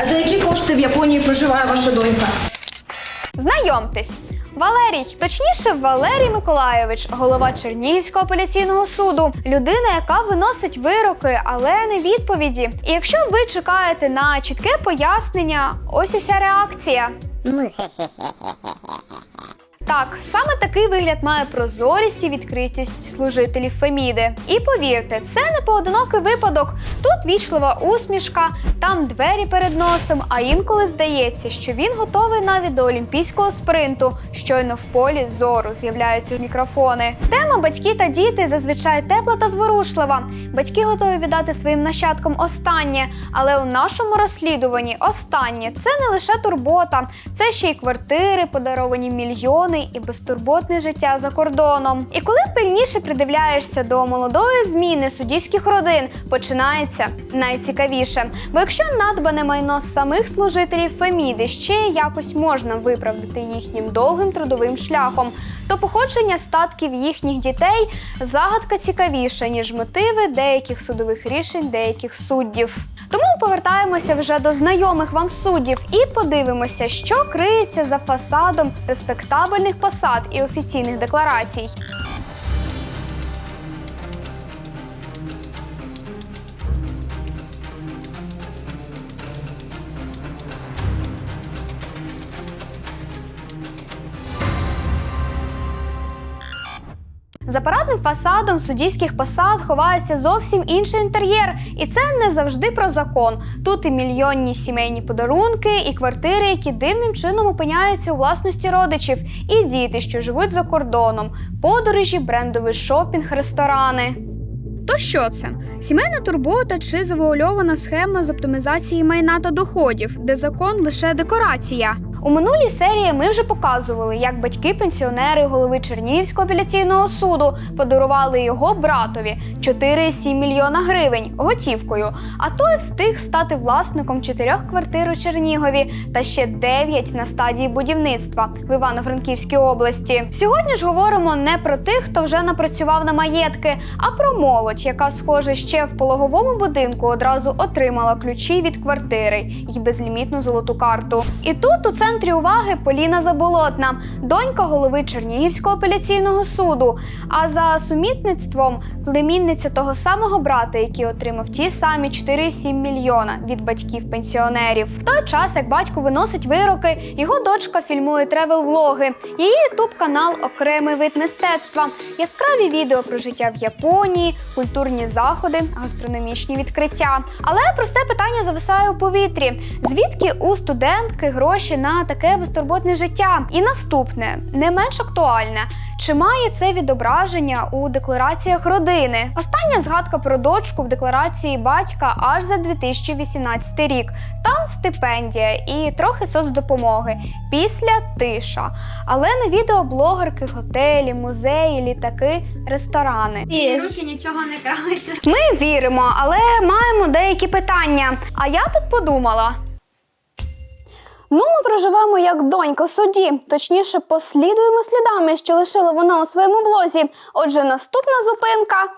А за які кошти в Японії проживає ваша донька? Знайомтесь. Валерій, точніше, Валерій Миколайович, голова Чернігівського апеляційного суду, людина, яка виносить вироки, але не відповіді. І якщо ви чекаєте на чітке пояснення, ось уся реакція. Так, саме такий вигляд має прозорість і відкритість служителів Феміди. І повірте, це не поодинокий випадок. Тут вічлива усмішка, там двері перед носом, а інколи здається, що він готовий навіть до олімпійського спринту. Щойно в полі зору з'являються мікрофони. Тема батьки та діти зазвичай тепла та зворушлива. Батьки готові віддати своїм нащадкам останнє, але у нашому розслідуванні останнє це не лише турбота, це ще й квартири, подаровані мільйони і безтурботне життя за кордоном. І коли пильніше придивляєшся до молодої зміни суддівських родин, починається найцікавіше. Бо якщо надбане майно самих служителів Феміди ще якось можна виправдати їхнім довгим трудовим шляхом, то походження статків їхніх дітей загадка цікавіша, ніж мотиви деяких судових рішень деяких суддів. Тому повертаємося вже до знайомих вам суддів і подивимося, що криється за фасадом респектабельних посад і офіційних декларацій. За парадним фасадом суддівських посад ховається зовсім інший інтер'єр, і це не завжди про закон. Тут і мільйонні сімейні подарунки, і квартири, які дивним чином опиняються у власності родичів, і діти, що живуть за кордоном, подорожі, брендовий шопінг, ресторани. То що це? Сімейна турбота чи завуальована схема з оптимізації майна та доходів, де закон лише декорація. У минулій серії ми вже показували, як батьки-пенсіонери голови Чернігівського апеляційного суду подарували його братові 4,7 мільйона гривень готівкою. А той встиг стати власником чотирьох квартир у Чернігові та ще 9 на стадії будівництва в Івано-Франківській області. Сьогодні ж говоримо не про тих, хто вже напрацював на маєтки, а про молодь, яка, схоже, ще в пологовому будинку одразу отримала ключі від квартири і безлімітну золоту карту. І тут у центрі уваги Поліна Заболотна, донька голови Чернігівського апеляційного суду. А за сумітництвом племінниця того самого брата, який отримав ті самі 4,7 мільйона від батьків-пенсіонерів. В той час, як батько виносить вироки, його дочка фільмує тревел-влоги. Її ютуб канал окремий вид мистецтва, яскраві відео про життя в Японії, культурні заходи, гастрономічні відкриття. Але просте питання зависає у повітрі: звідки у студентки гроші на таке безтурботне життя? І наступне, не менш актуальне. Чи має це відображення у деклараціях родини? Остання згадка про дочку в декларації батька аж за 2018 рік. Там стипендія і трохи соцдопомоги. Після тиша. Але на відео блогерки, готелі, музеї, літаки, ресторани. Руки нічого не кралите. Ми віримо, але маємо деякі питання. А я тут подумала. Ну, ми проживаємо як донька судді, точніше, послідуємо слідами, що лишила вона у своєму блозі. Отже, наступна зупинка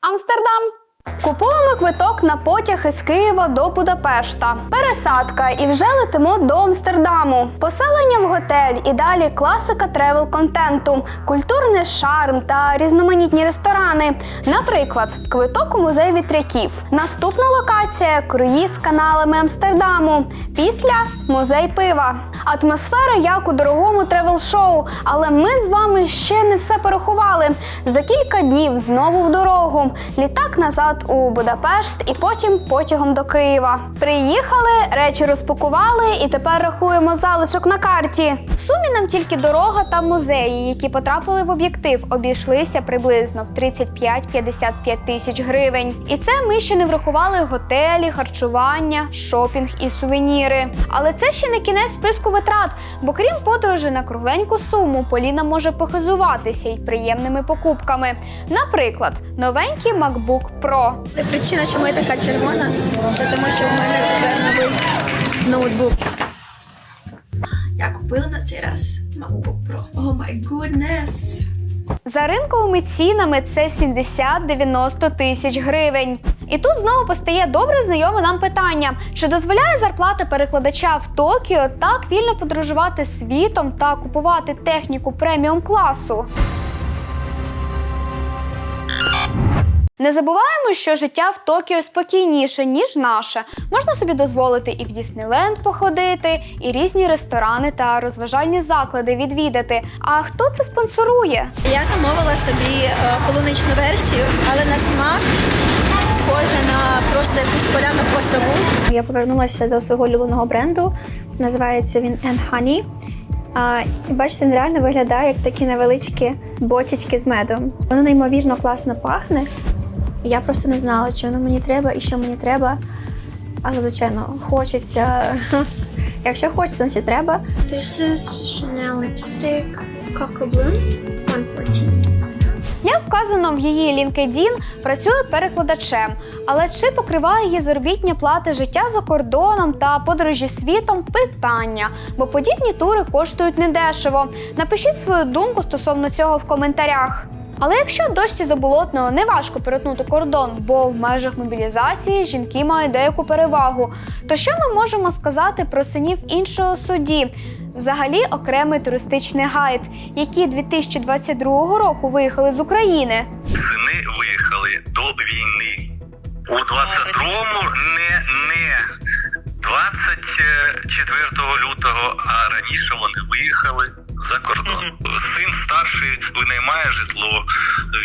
Амстердам. Купуємо квиток на потяг із Києва до Будапешта. Пересадка і вже летимо до Амстердаму. Поселення в готель і далі класика тревел контенту, культурний шарм та різноманітні ресторани. Наприклад, квиток у музей вітряків. Наступна локація круїз каналами Амстердаму. Після музей пива. Атмосфера як у дорогому тревел-шоу, але ми з вами ще не все порахували. За кілька днів знову в дорогу. Літак назад у Будапешт і потім потягом до Києва. Приїхали, речі розпакували і тепер рахуємо залишок на карті. В сумі нам тільки дорога та музеї, які потрапили в об'єктив, обійшлися приблизно в 35-55 тисяч гривень. І це ми ще не врахували готелі, харчування, шопінг і сувеніри. Але це ще не кінець списку витрат, бо крім подорожі на кругленьку суму, Поліна може похизуватися й приємними покупками. Наприклад, новенький MacBook Pro. Причина, чому я така червона, це тому що в мене тепер новий ноутбук. Я купила на цей раз MacBook Pro. О май goodness. За ринковими цінами це 70-90 тисяч гривень. І тут знову постає добре знайоме нам питання: чи дозволяє зарплата перекладача в Токіо так вільно подорожувати світом та купувати техніку преміум класу? Не забуваємо, що життя в Токіо спокійніше, ніж наше. Можна собі дозволити і в Діснейленд походити, і різні ресторани та розважальні заклади відвідати. А хто це спонсорує? Я замовила собі е, полуничну версію, але на смак схоже на просто якусь поляну квасову. Я повернулася до свого улюбленого бренду. Називається він And Honey. А, і бачите, він реально виглядає як такі невеличкі бочечки з медом. Воно неймовірно класно пахне. Я просто не знала, чи воно мені треба і що мені треба. Але, звичайно, хочеться. Якщо хочеться, значить треба. This is Chanel lipstick Coco Bloom 114. Як вказано в її LinkedIn, працює перекладачем. Але чи покриває її заробітні плати життя за кордоном та подорожі світом? Питання, бо подібні тури коштують недешево. Напишіть свою думку стосовно цього в коментарях. Але якщо досі заболотного не важко перетнути кордон, бо в межах мобілізації жінки мають деяку перевагу, то що ми можемо сказати про синів іншого судді? Взагалі окремий туристичний гайд, які 2022 року виїхали з України. Сини виїхали до війни. У 22-му не, не 24 лютого, а раніше вони виїхали за кордон. Син старший винаймає житло.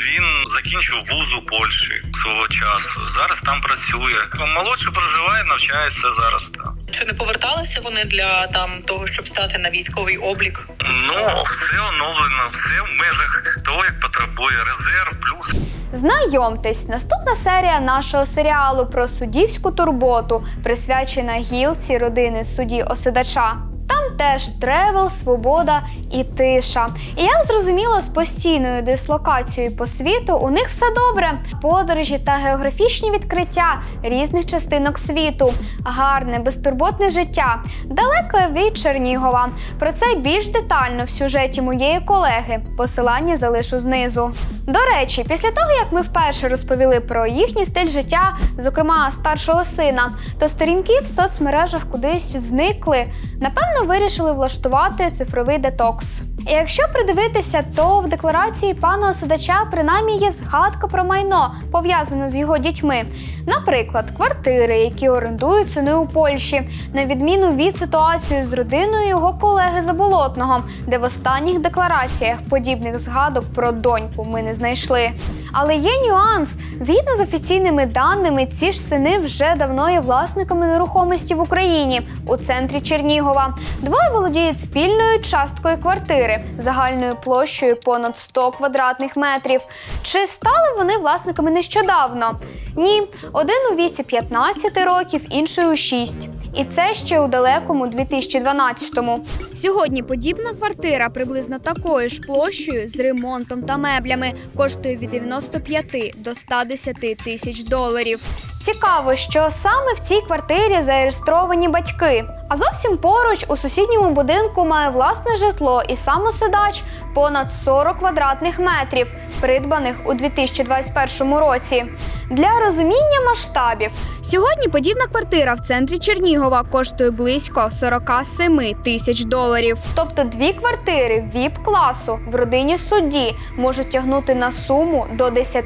Він закінчив вуз у Польщі свого часу. Зараз там працює. Молодший проживає, навчається зараз там. Чи не поверталися вони для там того, щоб стати на військовий облік? Ну, все оновлено, все в межах того, як потребує резерв плюс Знайомтесь, наступна серія нашого серіалу про суддівську турботу, присвячена гілці родини судді Оседача. Теж тревел, свобода і тиша. І як зрозуміло, з постійною дислокацією по світу у них все добре. Подорожі та географічні відкриття різних частинок світу, гарне, безтурботне життя, далеко від Чернігова. Про це більш детально в сюжеті моєї колеги. Посилання залишу знизу. До речі, після того як ми вперше розповіли про їхній стиль життя, зокрема старшого сина, то сторінки в соцмережах кудись зникли. Напевно, вирішили влаштувати цифровий детокс. І якщо придивитися, то в декларації пана Оседача принаймні є згадка про майно, пов'язане з його дітьми. Наприклад, квартири, які орендують сини у Польщі, на відміну від ситуації з родиною його колеги Заболотного, де в останніх деклараціях подібних згадок про доньку ми не знайшли. Але є нюанс. Згідно з офіційними даними, ці ж сини вже давно є власниками нерухомості в Україні у центрі Чернігова. Двоє володіють спільною часткою квартири загальною площею понад 100 квадратних метрів. Чи стали вони власниками нещодавно? Ні, один у віці 15 років, інший у 6. І це ще у далекому 2012-му. Сьогодні подібна квартира приблизно такою ж площею з ремонтом та меблями коштує від 95 до 110 тисяч доларів. Цікаво, що саме в цій квартирі зареєстровані батьки. А зовсім поруч у сусідньому будинку має власне житло і сам оседач понад 40 квадратних метрів, придбаних у 2021 році. Для розуміння масштабів сьогодні подібна квартира в центрі Чернігова коштує близько 47 тисяч доларів. Тобто дві квартири віп-класу в родині судді можуть тягнути на суму до 10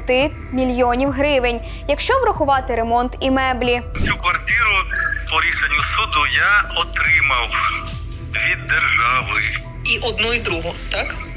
мільйонів гривень, якщо врахувати ремонт і меблі. Цю квартиру по рішенню суду я отримав від держави. І одну, і другу, так?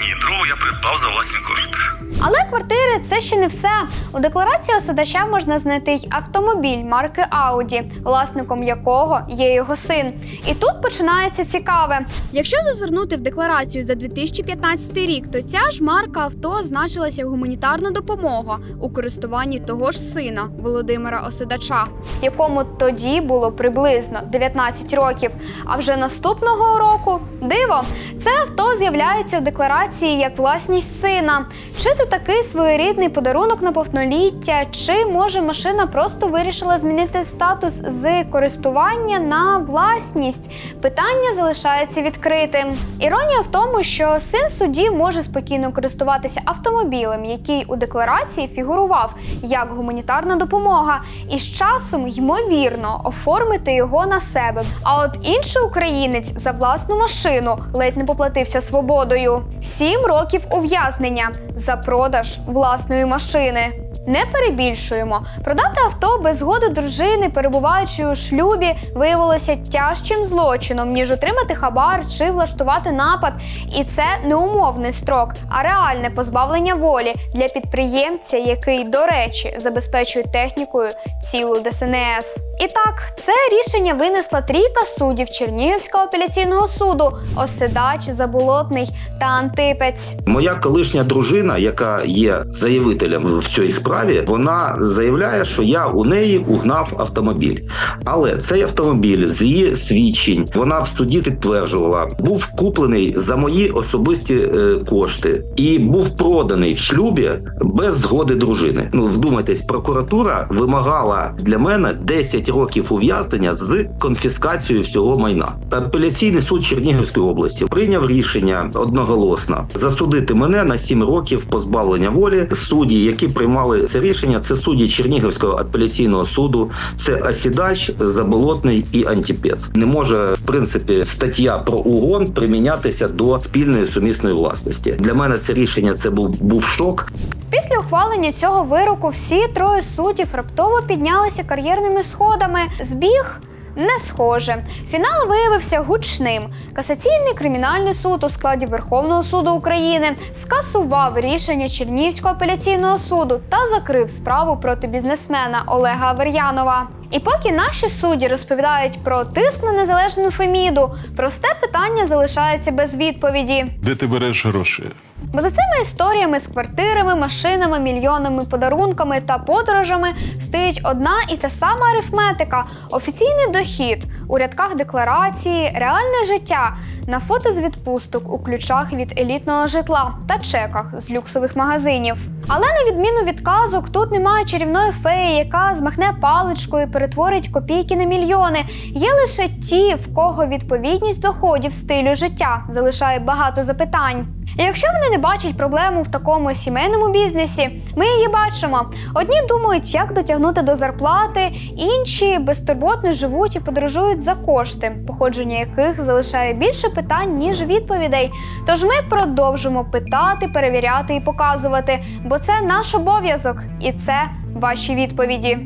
Ні, другу я придбав за власні кошти. Але квартири це ще не все. У декларації осадача можна знайти й автомобіль марки Audi, власником якого є його син. І тут починається цікаве. Якщо зазирнути в декларацію за 2015 рік, то ця ж марка авто значилася гуманітарна допомога у користуванні того ж сина Володимира Оседача, якому тоді було приблизно 19 років. А вже наступного року диво, це авто з'являється у декларації декларації як власність сина. Чи то такий своєрідний подарунок на повноліття, чи може машина просто вирішила змінити статус з користування на власність? Питання залишається відкритим. Іронія в тому, що син судді може спокійно користуватися автомобілем, який у декларації фігурував як гуманітарна допомога, і з часом ймовірно оформити його на себе. А от інший українець за власну машину ледь не поплатився свободою. Сім років ув'язнення за продаж власної машини. Не перебільшуємо. Продати авто без згоди дружини, перебуваючи у шлюбі, виявилося тяжчим злочином, ніж отримати хабар чи влаштувати напад. І це не умовний строк, а реальне позбавлення волі для підприємця, який, до речі, забезпечує технікою цілу ДСНС. І так, це рішення винесла трійка суддів Чернігівського апеляційного суду: Оседач, Заболотний та Антипець. Моя колишня дружина, яка є заявителем в цій справі, вона заявляє, що я у неї угнав автомобіль. Але цей автомобіль з її свідчень вона в суді підтверджувала, був куплений за мої особисті е, кошти і був проданий в шлюбі без згоди дружини. Ну вдумайтесь, прокуратура вимагала для мене 10 років ув'язнення з конфіскацією всього майна. Апеляційний суд Чернігівської області прийняв рішення одноголосно засудити мене на 7 років позбавлення волі. Судді, які приймали це рішення, це судді Чернігівського апеляційного суду, це Осідач, Заболотний і антіпец. Не може в принципі стаття про угон примінятися до спільної сумісної власності. Для мене це рішення це був був шок. Після ухвалення цього вироку всі троє суддів раптово піднялися кар'єрними сходами. Збіг не схоже. Фінал виявився гучним. Касаційний кримінальний суд у складі Верховного суду України скасував рішення Чернівського апеляційного суду та закрив справу проти бізнесмена Олега Авер'янова. І поки наші судді розповідають про тиск на незалежну Феміду, просте питання залишається без відповіді. Де ти береш гроші? Бо за цими історіями з квартирами, машинами, мільйонними подарунками та подорожами стоїть одна і та сама арифметика: офіційний дохід у рядках декларації, реальне життя на фото з відпусток у ключах від елітного житла та чеках з люксових магазинів. Але на відміну від казок, тут немає чарівної феї, яка змахне паличкою перетворить копійки на мільйони. Є лише ті, в кого відповідність доходів стилю життя залишає багато запитань. Якщо вони не бачать проблему в такому сімейному бізнесі, ми її бачимо. Одні думають, як дотягнути до зарплати, інші безтурботно живуть і подорожують за кошти, походження яких залишає більше питань, ніж відповідей. Тож ми продовжимо питати, перевіряти і показувати, бо це наш обов'язок, і це ваші відповіді.